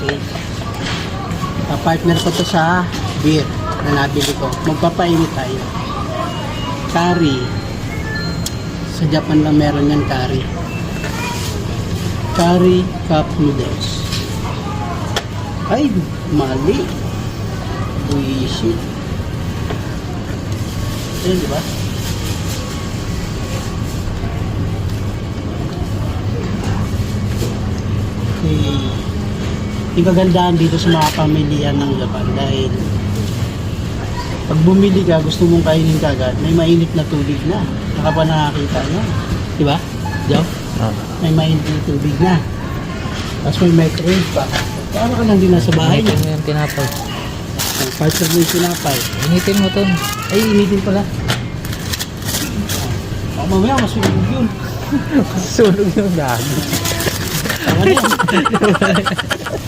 Okay. Pa-partner ko to sa beer na nabili ko. Magpapainit tayo. Curry. Sa Japan lang meron yan curry. Curry cup noodles. Ay, mali. Buisit. Ayun, di ba? Okay. Yung kagandahan dito sa mga pamilya ng Japan dahil pag bumili ka, gusto mong kainin ka agad, may mainit na tubig na. Saka pa nakakita na. Di ba? Joe? Ah. May mainit na tubig na. Tapos may microwave pa. Para ka lang din nasa bahay niya. Initin mo yung tinapay. Partner mo yung sinapay. Initin mo to. Ay, initin pala. Oh, mamaya masunog yun. Sunog yung dami. Tama na.